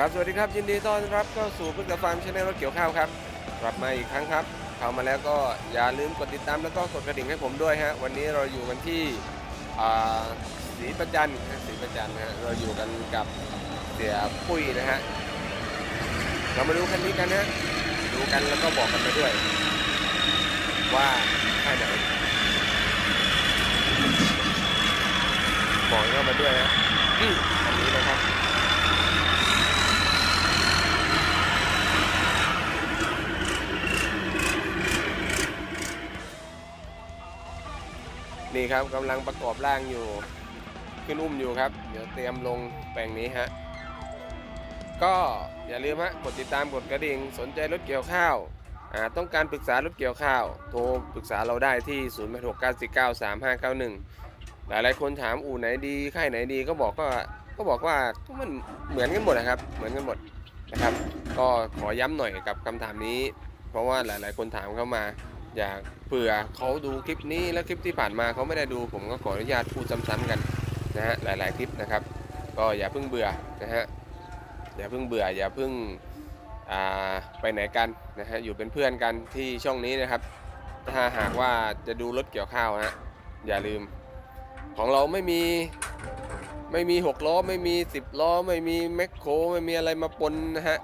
ครับ สวัสดีครับ ยินดีต้อนรับเข้าสู่พึ่งกับฟาร์มชาแนลรถเกี่ยวข้าวครับ กลับมาอีกครั้งครับ เข้ามาแล้วก็อย่าลืมกดติดตามแล้วก็กดกระดิ่งให้ผมด้วยฮะ วันนี้เราอยู่กันที่ศรีประจันศรีประจันนะฮะ เราอยู่กันกับเสียปุ้ยนะฮะ เรามาดูคันนี้กันนะฮะ ดูกันแล้วก็บอกกันไปด้วย ว่าค่ายไหนบอกเข้ามาด้วยฮะอันนี้นะครับ นี่ครับกำลังประกอบร่างอยู่ ขึ้นอุ้มอยู่ครับ เดี๋ยวเตรียมลงแปลงนี้ฮะ ก็อย่าลืมฮะกดติดตามกดกระดิ่งสนใจรถเกี่ยวข้าวาต้องการปรึกษารถเกี่ยวข้าว โทรปรึกษาเราได้ที่ 0 6 9 4 9 3 5 9 1 หลายหลายคนถามอู่ไหนดีค่ายไหนดีก็บอกก็ก็บอกว่ามันเหมือนกันหมดนะครับ เหมือนกันหมดนะครับ ก็ขอย้ำหน่อยกับคำถามนี้ เพราะว่าหลาย ๆ คนถามเข้ามา อยากเผื่อเขาดูคลิปนี้แล้วคลิปที่ผ่านมาเขาไม่ได้ดู ผมก็ขออนุญาตพูดซ้ำๆกันนะฮะหลาย ๆ คลิปนะครับ ก็อย่าเพิ่งเบื่อนะฮะอย่าเพิ่งเบื่ออย่าเพิ่งไปไหนกันนะฮะอยู่เป็นเพื่อนกันที่ช่องนี้นะครับ ถ้าหากว่าจะดูรถเกี่ยวข้าวฮะอย่าลืม ของเราไม่มีไม่มีหกล้อ ไม่มีสิบล้อ ไม่มีแมคโครไม่มีอะไรมาปนนะฮะ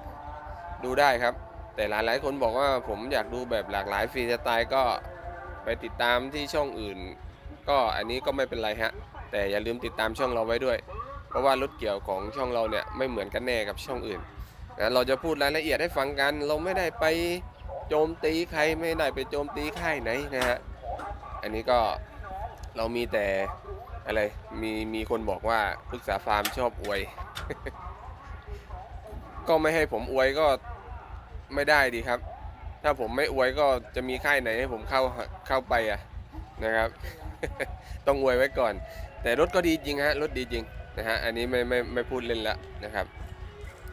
ดูได้ครับ แต่หลายหลายคนบอกว่าผมอยากดูแบบหลากหลายฟรีสไตล์ก็ไปติดตามที่ช่องอื่น ก็อันนี้ก็ไม่เป็นไรฮะ แต่อย่าลืมติดตามช่องเราไว้ด้วย เพราะว่ารถเกี่ยวของช่องเราเนี่ยไม่เหมือนกันแน่กับช่องอื่นนะเราจะพูดรายละเอียดให้ฟังกัน เราไม่ได้ไปโจมตีใครไม่ได้ไปโจมตีค่ายไหนนะฮะอันนี้ก็เรามีแต่อะไรมีมีคนบอกว่าปรึกษาฟาร์มชอบอวย ก็ไม่ให้ผมอวยก็ ไม่ได้ดีครับ ถ้าผมไม่อวยก็จะมีค่ายไหนให้ผมเข้าเข้าไปอะนะครับ ต้องอวยไว้ก่อน แต่รถก็ดีจริงฮะรถดีจริงนะฮะอันนี้ไม่ไม่ไม่พูดเล่นละนะครับ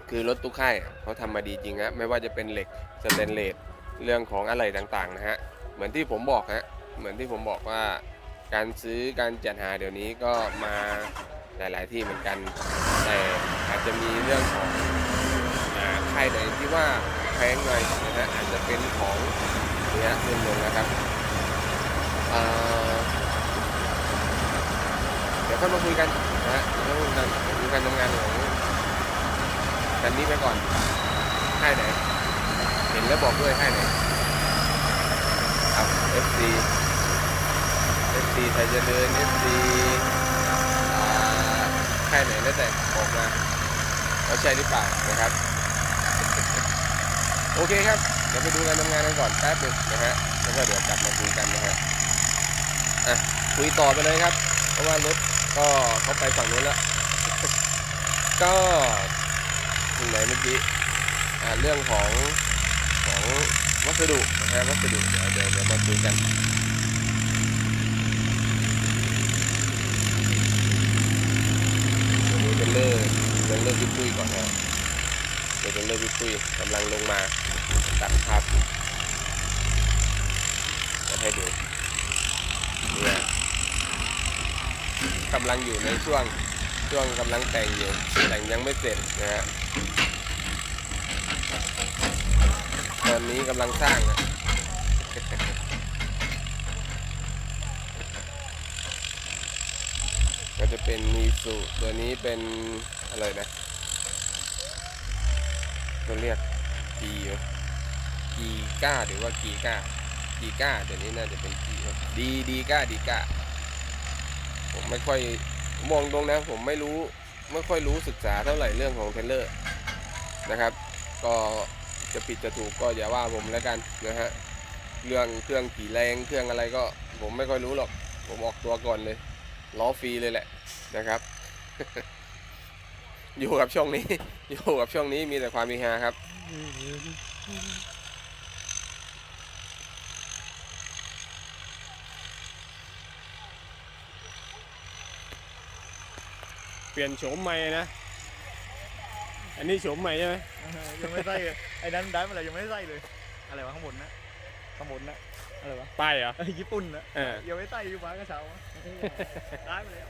คือรถทุกค่ายเขาทำมาดีจริงฮะไม่ว่าจะเป็นเหล็กสแตนเลสเรื่องของอะไรต่างๆนะฮะเหมือนที่ผมบอกฮะเหมือนที่ผมบอกว่าการซื้อการจัดหาเดี๋ยวนี้ก็มาหลาย ๆ ที่เหมือนกัน แต่อาจจะมีเรื่องของอค่ายไหนที่ว่า พงหน่อยนะฮะอาจจะเป็นของเนี้ยเรื่งหนึ่งนะครับเดี๋ยวค่อยมาคุยกันนะฮะเดี๋ยวค่อยมาคุยกันดูการทำงานของกันนี้ไปก่อนค่ายไหน เห็นแล้วบอกด้วยค่ายไหนครับ FC FC ไทยเจริญ FC อ่าค่ายไหนแล้วแต่บอกมาว่าใช่หรือเปล่านะครับ โอเคครับ เดี๋ยวไปดูการทำงานกันก่อนแป๊บหนึงนะฮะ แล้วก็เดี๋ยวกลับมาคุยกันนะฮะ อะ คุยต่อไปเลยครับ เพราะว่ารถก็เขาไปฝั่งนู้นแล้ว ก็ถึงไหนเมื่อกี้ อ่า เรื่องของของวัสดุนะฮะวัสดุเดี๋ยวเดี๋ยวเดี๋ยวมาคุยกันเดี๋ยวเป็นเลอร์เรื่องเลอร์พี่ปุ้ยก่อนนะเดี๋ยวเป็นเลอร์พี่ปุ้ยกำลังลงมา ตัดภาพจะให้ดูเนี่ยกำลังอยู่ในช่วงช่วงกำลังแต่งอยู่แต่งยังไม่เสร็จนะฮะตอนนี้กำลังสร้างนะก็จะเป็นมีสูตัวนี้เป็นอะไรนะเขาเรียกกี กีก้าหรือว่ากีก้ากีก้าเดี๋ยวนี้น่าจะเป็นกีดีดีก้าดีก้าผมไม่ค่อยมองตรงนะผมไม่รู้ไม่ค่อยรู้ศึกษาเท่าไหร่เรื่องของเทเลอร์นะครับ ก็จะผิดจะถูกก็อย่าว่าผมแล้วกันนะฮะเรื่องเครื่องกี่แรงเครื่องอะไรก็ผมไม่ค่อยรู้หรอก ผมออกตัวก่อนเลยล้อฟรีเลยแหละนะครับ อยู่กับช่องนี้ อยู่กับช่องนี้มีแต่ความมีฮาครับ ปลี่ยนโฉมใหม่นะ อันนี้โฉมใหม่ใช่ไหมยังไม่ใส่เลยไอ้นั้นได้มาแล้วยังไม่ได้ใส่เลย อะไรวะข้างบนนะข้างบนนะอะไรวะป้ายเหรอเอ้ยญี่ปุ่นนะเออยังไม่ใส่อยู่บ้านกระเช้าอะได้มาแล้ว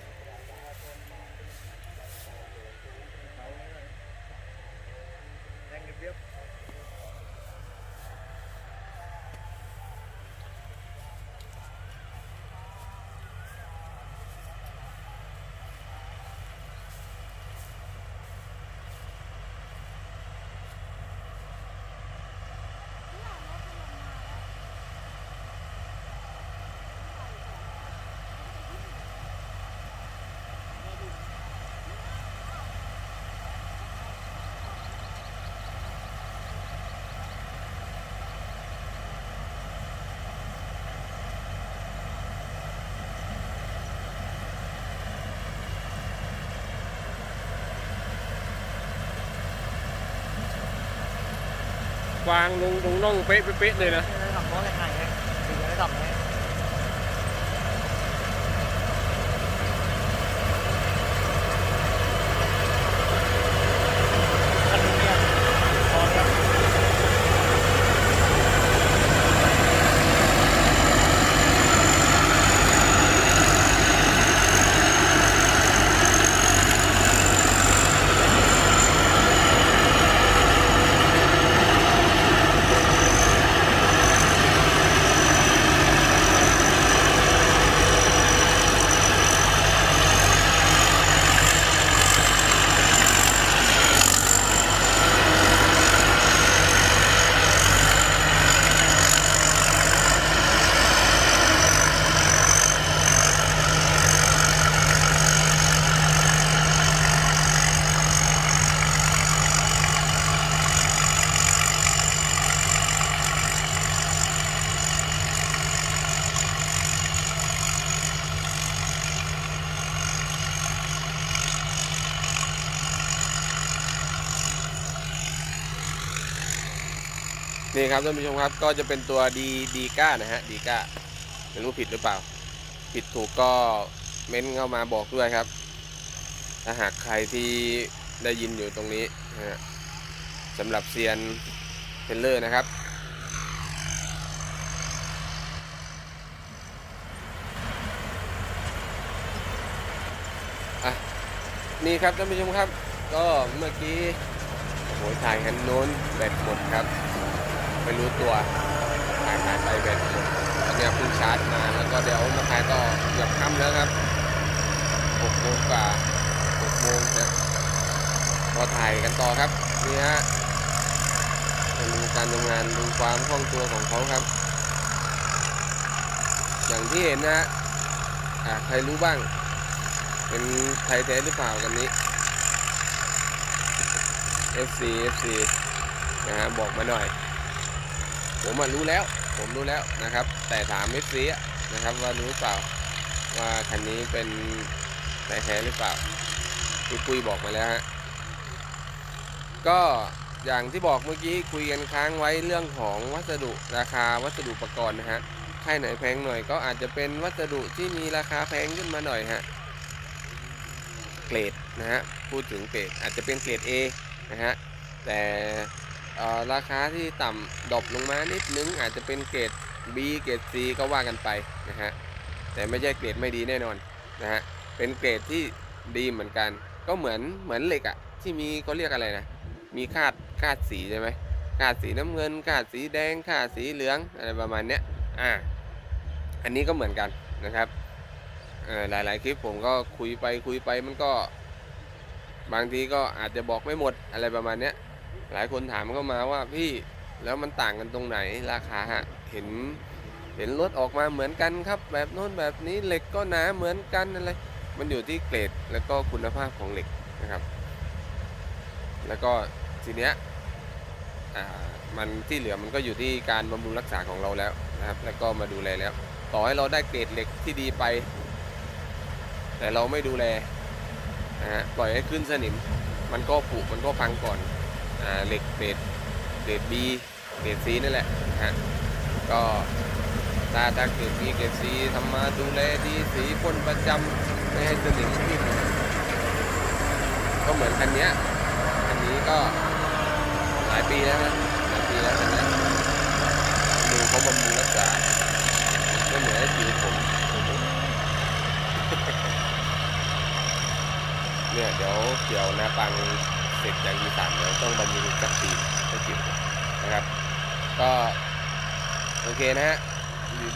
วางลงตรงน่องเป๊ะเป๊ะเลยนะยังไงไงถึงจะได้ทำไงคันนี้เนี่ยพอครับ นี่ครับท่านผู้ชมครับก็จะเป็นตัวดีดีก้านะฮะดีก้าไม่รู้ผิดหรือเปล่า ผิดถูกก็เม้นเข้ามาบอกด้วยครับ ถ้าหากใครที่ได้ยินอยู่ตรงนี้นะฮะสำหรับเซียนเทนเลอร์นะครับอะนี่ครับท่านผู้ชมครับ ก็เมื่อกี้โอ้โหถ่ายคันโน้นแบตหมดครับ ไม่รู้ตัวถ่ายถ่ายไปแบตหมดตอนนี้เพิ่งชาร์จมาแล้วก็เดี๋ยวมาถ่ายต่อเกือบค่ำแล้วครับหกโมงกว่าหกโมงนะก็ถ่ายกันต่อครับนี่ฮะดูการทำงานดูความคล่องตัวของเขาครับ อย่างที่เห็นนะฮะอะใครรู้บ้าง เป็นไทยแท้หรือเปล่ากันนี้ FC FC นะฮะบอกมาหน่อย ผมรู้แล้ว ผมรู้แล้วนะครับ แต่ถาม FC อะนะครับว่ารู้หรือเปล่าว่าคันนี้เป็นไทยแท้หรือเปล่าพี่ปุ้ยบอกมาแล้วฮะก็อย่างที่บอกเมื่อกี้คุยกันค้างไว้เรื่องของวัสดุราคาวัสดุอุปกรณ์นะฮะค่ายไหนแพงหน่อยก็อาจจะเป็นวัสดุที่มีราคาแพงขึ้นมาหน่อยฮะเกรดนะฮะพูดถึงเกรดอาจจะเป็นเกรด A นะฮะแต่ ราคาที่ต่ำดรอปลงมานิดนึงอาจจะเป็นเกรด B เกรด C ก็ว่ากันไปนะฮะแต่ไม่ใช่เกรดไม่ดีแน่นอนนะฮะเป็นเกรดที่ดีเหมือนกัน ก็เหมือนเหมือนเหล็กอะที่มีเขาเรียกอะไรนะมีคาดคาดสีใช่ไหมคาดสีน้ำเงินคาดสีแดงคาดสีเหลืองอะไรประมาณเนี้ยอ่าอันนี้ก็เหมือนกันนะครับหลายๆคลิปผมก็คุยไปคุยไปมันก็ บางทีก็อาจจะบอกไม่หมดอะไรประมาณเนี้ย หลายคนถามเข้ามาว่าพี่แล้วมันต่างกันตรงไหนราคาฮะเห็นเห็นรถออกมาเหมือนกันครับ แบบโน้นแบบนี้เหล็กก็หนาเหมือนกันอะไรมันอยู่ที่เกรดแล้วก็คุณภาพของเหล็กนะครับ แล้วก็ทีเนี้ยมันที่เหลือมันก็อยู่ที่การบำรุงรักษาของเราแล้วนะครับ แล้วก็มาดูแลแล้ว ต่อให้เราได้เกรดเหล็กที่ดีไป แต่เราไม่ดูแลนะฮะปล่อยให้ขึ้นสนิม มันก็ผุมันก็พังก่อน เหล็กเกรดเกรด B เกรด C นั่นแหละนะฮะก็ถ้าถ้าเกรด B เกรด C ทำมาดูแลดีสีพ่นประจำไม่ให้สนิมขึ้นก็เหมือนคันนี้ยคันนี้ก็หลายปีแล้วนะหลายปีแล้วคันเนี้ยดูเขาบำรุงรักษาไม่เหมือนไอ้ผิวผมเนี่ยเดี๋ยวเดี๋ยวนาปัง เสร็จจากอีสานแล้วต้องบำรุงสักทีสักทีนะครับ ก็โอเคนะฮะ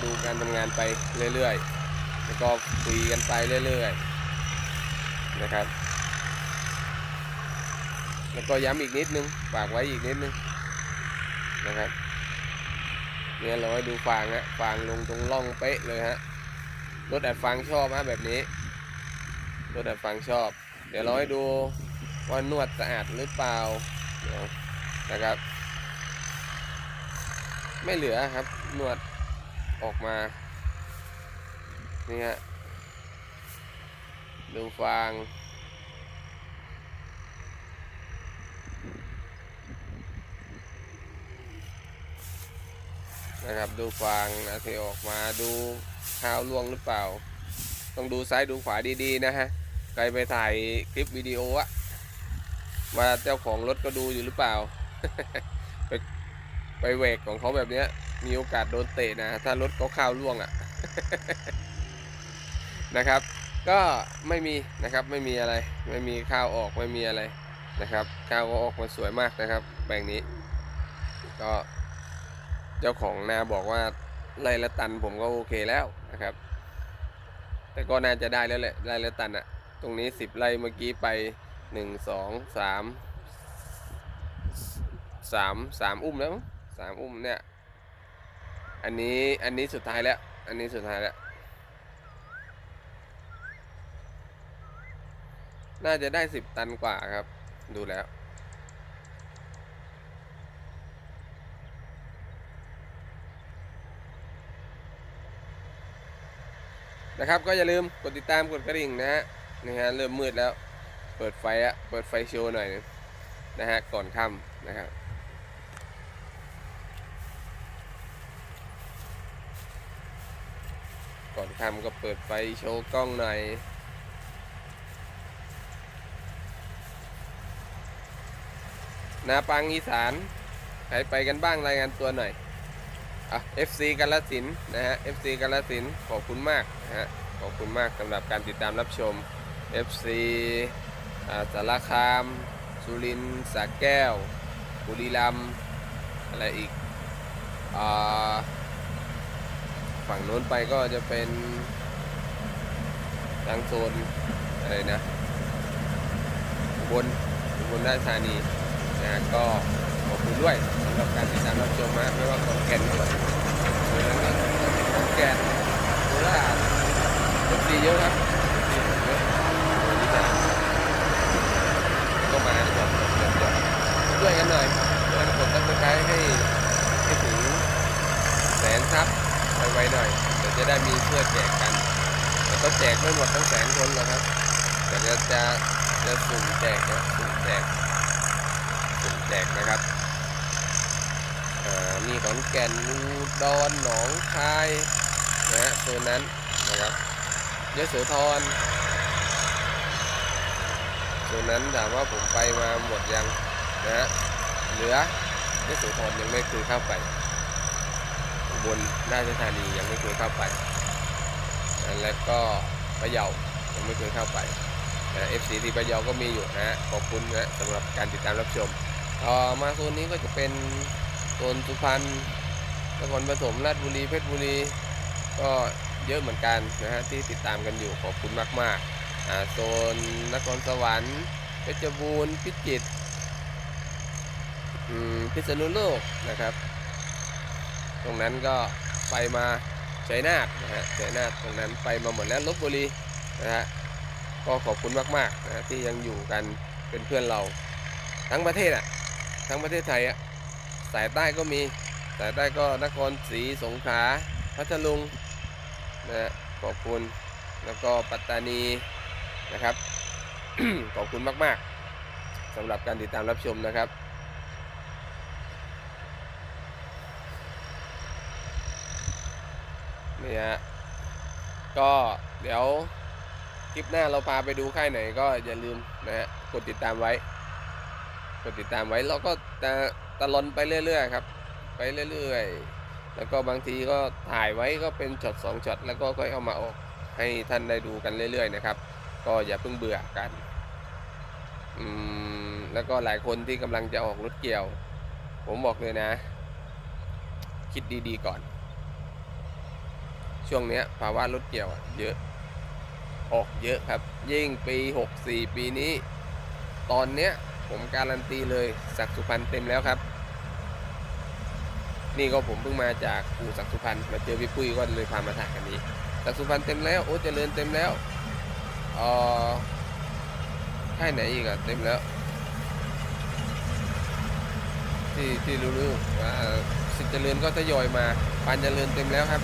ดูการทำงานไปเรื่อยๆ แล้วก็คุยกันไปเรื่อยๆนะครับ แล้วก็ย้ำอีกนิดนึงฝากไว้อีกนิดนึงนะครับเนี่ยเราให้ดูฟางฮะฟางลงตรงร่องเป๊ะเลยฮะรถอัดฟางชอบฮะแบบนี้รถดัดฟังชอบ เดี๋ยวเราให้ดู ว่านวดสะอาดหรือเปล่าเดี๋ยวนะครับ ไม่เหลือครับนวดออกมานี่ฮะดูฟางนะครับดูฟางนะที่ออกมาดูข้าวล่วงหรือเปล่า ต้องดูซ้ายดูขวาดีๆนะฮะใครไปถ่ายคลิปวิดีโออะ ว่าเจ้าของรถก็ดูอยู่หรือเปล่า ไปไปเวกของเขาแบบเนี้ย มีโอกาสโดนเตะนะ ถ้ารถเขาข้าวล่วงอะนะครับ ก็ไม่มีนะครับ ไม่มีอะไร ไม่มีข้าวออกไม่มีอะไรนะครับ ข้าวก็ออกมาสวยมากนะครับแปลงนี้ ก็เจ้าของนาบอกว่าไร่ละตันผมก็โอเคแล้วนะครับ แต่ก็น่าจะได้แล้วแหละไร่ละตันอะตรงนี้สิบไร่เมื่อกี้ไป หนึ่งสองสามสามสามอุ้มแล้วสามอุ้มเนี่ย อันนี้อันนี้สุดท้ายแล้ว อันนี้สุดท้ายแล้ว น่าจะได้สิบตันกว่าครับ ดูแล้วนะครับก็อย่าลืมกดติดตามกดกระดิ่งนะฮะนะฮะเริ่มมืดแล้ว เปิดไฟอะเปิดไฟโชว์หน่อยนึงนะฮะก่อนค่ำนะครับก่อนค่ำก็เปิดไฟโชว์กล้องหน่อยนาปังอีสานใครไปกันบ้างรายงานตัวหน่อยอะ FC กาลสินนะฮะ FC กาลสินขอบคุณมากนะฮะขอบคุณมากสำหรับการติดตามรับชม FC สารคาม สุรินทร์สระแก้ว บุรีรัมย์อะไรอีกอฝั่งโน้นไปก็จะเป็นทางโซนอะไรนะบลอุบลราชธานีนะก็ขอบคุณด้วยสำหรับการติดตามรับชมนะไม่ว่าขอนแก่นก็ขอนแก่นโคราชรถดีเยอะครับเยอะวันนี้นะ ก็มาดีกว่าเดี๋ยวเดี๋ยวช่วยกันหน่อยช่วยกันกดซับสไครต์ให้ให้ถึงแสนซับไวๆหน่อยเดี๋ยวจะได้มีเสื้อแจกกันแต่ก็แจกไม่หมดทั้งแสนคนหรอกครับแต่จะจะจะสุ่มแจกนะสุ่มแจกกลุ่มแจกนะครับอ่ามีขอนแก่นอุดรหนองคายนะฮะโซนนั้นนะครับยโสธร โซนนั้นถามว่าผมไปมาหมดยังนะฮะเหลือยโสธรยังไม่เคยเข้าไปอุบนราชธานียังไม่เคยเข้าไปอ่แล้วก็พะเยายังไม่เคยเข้าไปเอฟซีที่พะเยาก็มีอยู่นะฮะขอบคุณนะสำหรับการติดตามรับชมต่อมาโซนนี้ก็จะเป็นโซนสุพรรณนครปฐมราชบุรีเพชรบุรี ก็เยอะเหมือนกันนะฮะที่ติดตามกันอยู่ขอบคุณมากๆ โซนนครสวรรค์เพชรบูรณ์พิจิตรพิษณุโลกนะครับ ตรงนั้นก็ไปมาชัยนาทนะฮะชัยนาทตรงนั้นไปมาหมดแล้วลบบุรีนะฮะก็ขอบคุณมากๆนะที่ยังอยู่กันเป็นเพื่อนเรา ทั้งประเทศอะทั้งประเทศไทยอะสายใต้ก็มีสายใต้ก็นครศรีสงขลาพัทลุงนะฮะขอบคุณแล้วก็ปัตตานี นะครับ ขอบคุณมาก ๆสำหรับการติดตามรับชมนะครับนี่ฮะก็เดี๋ยวคลิปหน้าเราพาไปดูค่ายไหนก็อย่าลืมนะฮะกดติดตามไว้ กดติดตามไว้เราก็จะตะลอนไปเรื่อยๆครับ ไปเรื่อยๆ แล้วก็บางทีก็ถ่ายไว้ก็เป็นช็อตสองช็อตแล้วก็ค่อยเอามาออกให้ท่านได้ดูกันเรื่อยๆนะครับ ก็อย่าเพิ่งเบื่อกันอืมแล้วก็หลายคนที่กำลังจะออกรถเกี่ยว ผมบอกเลยนะ คิดดีๆก่อน ช่วงนี้ภาวะรถเกี่ยวเยอะออกเยอะครับ ยิ่งปี 64 ปีนี้ ตอนเนี้ยผมการันตีเลยศักสุพรรณเต็มแล้วครับ นี่ก็ผมเพิ่งมาจากปู่ศักสุพรรณมาเจอพี่ปุ้ยก็เลยพามาถ่ายกันนี้ศักสุพรรณเต็มแล้วโอ้เจริญเต็มแล้ว อ่อค่ายไหนอีกอะเต็มแล้ว ที่ที่รู้ๆว่าสิเจริญก็ทยอยมาปานเจริญเต็มแล้วครับ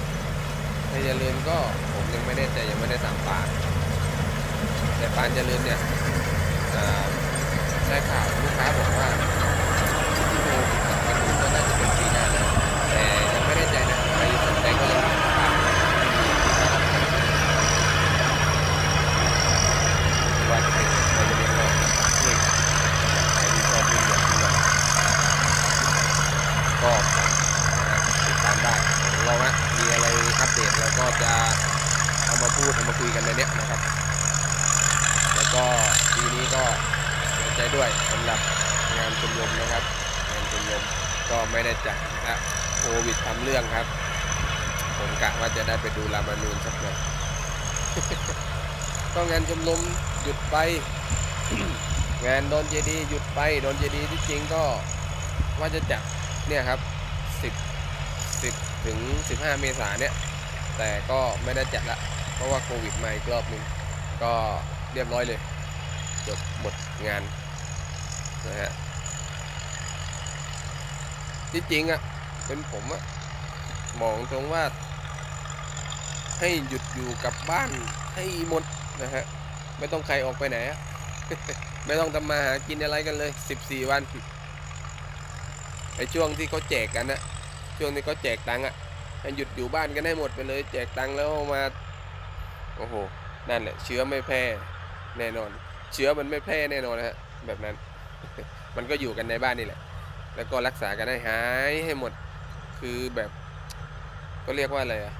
ไทยเจริญก็ผมยังไม่แน่ใจยังไม่ได้ตามปากแต่ปานเจริญเนี่ยได้ข่าวลูกค้าบอกว่าที่โทรติดต่อกันอยู่ก็น่าจะเป็นปีหน้าแล้วแต่ยังไม่แน่ใจนะ อัปเดตเราก็จะเอามาพูดเอามาคุยกันในเนี้ยนะครับ แล้วก็ปีนี้ก็เสียใจด้วยสำหรับงานชมรมนะครับงานชมรมก็ไม่ได้จัดนะครับโควิดทำเรื่องครับ ผมกะว่าจะได้ไปดูรามานูนสักหน่อยก็งานชมรมหยุดไป งานโดนเจดีย์หยุดไปโดนเจดีย์ที่จริงก็ว่าจะจัดเนี่ยครับ 10 10 ถึง 15 เมษายนเนี่ย แต่ก็ไม่ได้จัดละเพราะว่าโควิดมาอีกรอบนึงก็เรียบร้อยเลยจบหมดงานนะฮะที่จริงอะ่ะเป็นผมอะมองตรงว่า ให้หยุดอยู่กับบ้านให้หมดนะฮะไม่ต้องใครออกไปไหนไม่ต้องทำมาหากินอะไรกันเลย 14 วันไอช่วงที่เขาแจกกันนะช่วงที่เขาแจกตังค์อะ ให้หยุดอยู่บ้านกันให้หมดไปเลยแจกตังค์แล้วมาโอ้โหนั่นแหละ เชื้อไม่แพร่แน่นอน เชื้อมันไม่แพร่แน่นอนนะฮะแบบนั้น มันก็อยู่กันในบ้านนี่แหละ แล้วก็รักษากันให้หายให้หมดคือแบบ ก็เรียกว่าอะไรอะ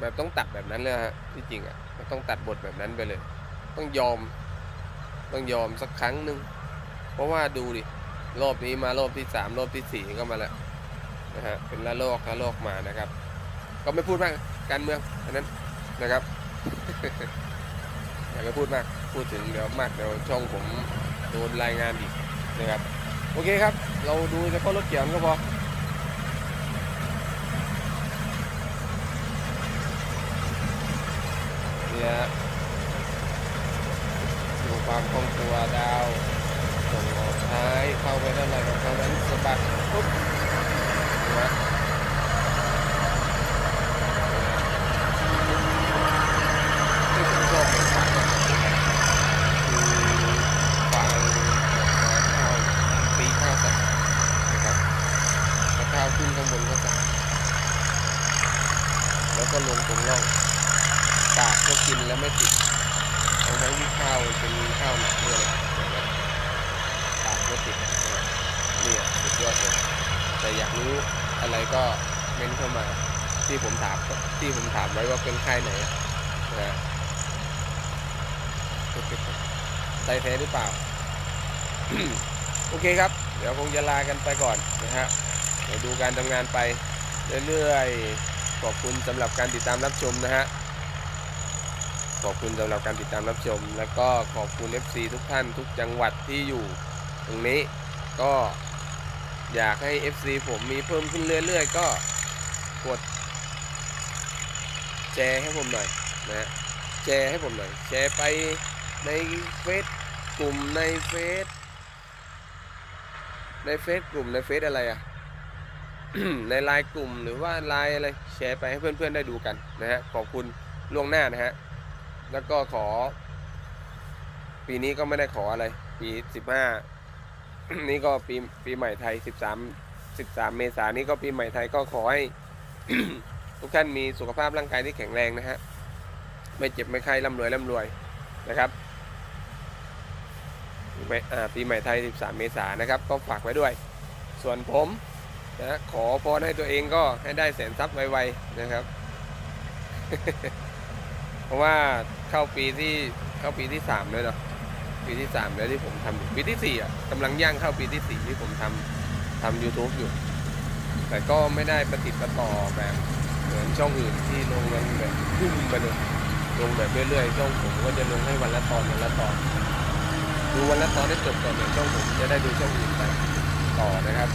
แบบต้องตัดแบบนั้นเลยฮะที่จริงอะมันต้องตัดบทแบบนั้นไปเลย ต้องยอม ต้องยอมสักครั้งหนึ่งเพราะว่าดูดิรอบนี้มารอบที่สามรอบที่สี่ก็มาแล้ว นะฮะเป็นละลอกละลอกมานะครับ ก็ไม่พูดมากการเมืองอันนั้นนะครับอย่าไปพูดมากพูดถึงเดี๋ยวมากเดี๋ยวช่องผมโดนรายงานอีกนะครับโอเคครับ เราดูเฉพาะรถเกี่ยวก็พอเนี่ยดูความคล่องตัวดาวส่งออกท้ายเข้าไปเท่าไหร่ก็เท่านั้นสะบัดปุ๊บนะที่ผมชอบเข้าวปีข้าวสัตว์นะครับถ้าข้าว ขึ้นข้างบนก็สัตว์แล้วก็ลงตรงร่อง ปากก็กินแล้วไม่ติดทั้งทั้งที่ข้าวเป็นข้าวหนักด้วยนะเห็นไหมปากไม่ติดเนี่ยสุดยอดเลย แต่อยากรู้อะไรก็เม้นเข้ามาที่ผมถามที่ผมถามไว้ว่าเป็นค่ายไหนนะไทยแท้หรือเปล่า โอเคครับ เดี๋ยวคงจะลากันไปก่อนนะฮะเดี๋ยวดูการทำงานไปเรื่อยๆ ขอบคุณสำหรับการติดตามรับชมนะฮะ ขอบคุณสำหรับการติดตามรับชม แล้วก็ขอบคุณ FC ทุกท่านทุกจังหวัดที่อยู่ตรงนี้ก็ อยากให้ FC ผมมีเพิ่มขึ้นเรื่อยๆ ก็กดแชร์ให้ผมหน่อยนะฮะแชร์ให้ผมหน่อยแชร์ไปในเฟซกลุ่มในเฟซในเฟซกลุ่มในเฟซอะไรอะในไลน์กลุ่มหรือว่าไลน์อะไรแชร์ไปให้เพื่อนๆได้ดูกันนะฮะขอบคุณล่วงหน้านะฮะแล้วก็ขอ ปีนี้ก็ไม่ได้ขออะไร ปีสิบห้า นี่ก็ปีปีใหม่ไทยสิบสามสิบสามเมษายนนี้ก็ปีใหม่ไทยก็ขอให้ ทุกท่านมีสุขภาพร่างกายที่แข็งแรงนะฮะ ไม่เจ็บไม่ไข้ร่ำรวยร่ำรวยนะครับปีใหม่อ่าปีใหม่ไทย 13 เมษายนนะครับ ก็ฝากไว้ด้วย ส่วนผมนะขอพรให้ตัวเองก็ให้ได้แสนทรัพย์ไวๆนะครับ เพราะว่าเข้าปีที่เข้าปีที่สามเลยเนาะ ปีที่สามแล้วที่ผมทำอยู่ปีที่สี่อะกำลังย่างเข้าปีที่สี่ที่ผมทำทำ YouTube อยู่ แต่ก็ไม่ได้ประติดประต่อแบบเหมือนช่องอื่นที่ลงกันแบบพุ่มไปเลยลงแบบเรื่อยๆช่องผมก็จะลงให้วันละตอนวันละตอนดูวันละตอนได้จบก่อนเดี๋ยวช่องผมจะได้ดูช่องอื่นไปต่อนะครับ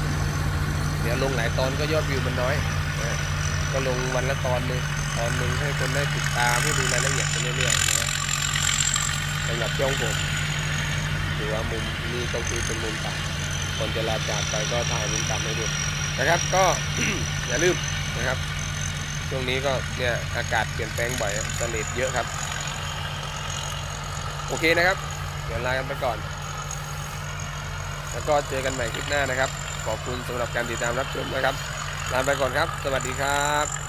เดี๋ยวลงหลายตอนก็ยอดวิวมันน้อยนะก็ลงวันละตอนนึงตอนหนึ่งให้คนได้ติดตามให้ดูรายละเอียดไปเรื่อยๆนะครับสำหรับช่องผมือว่ามุมนี้ก็คือเป็นมุมต่ำคนจะลาจากไปก็ถ่ายมุมต่ำให้ดูนะครับ ก็อย่าลืมนะครับ ช่วงนี้ก็เนี่ยอากาศเปลี่ยนแปลงบ่อยสเลดเยอะครับ โอเคนะครับ เดี๋ยวลากันไปก่อน แล้วก็เจอกันใหม่คลิปหน้านะครับ ขอบคุณสำหรับการติดตามรับชมนะครับลาไปก่อนครับ สวัสดีครับ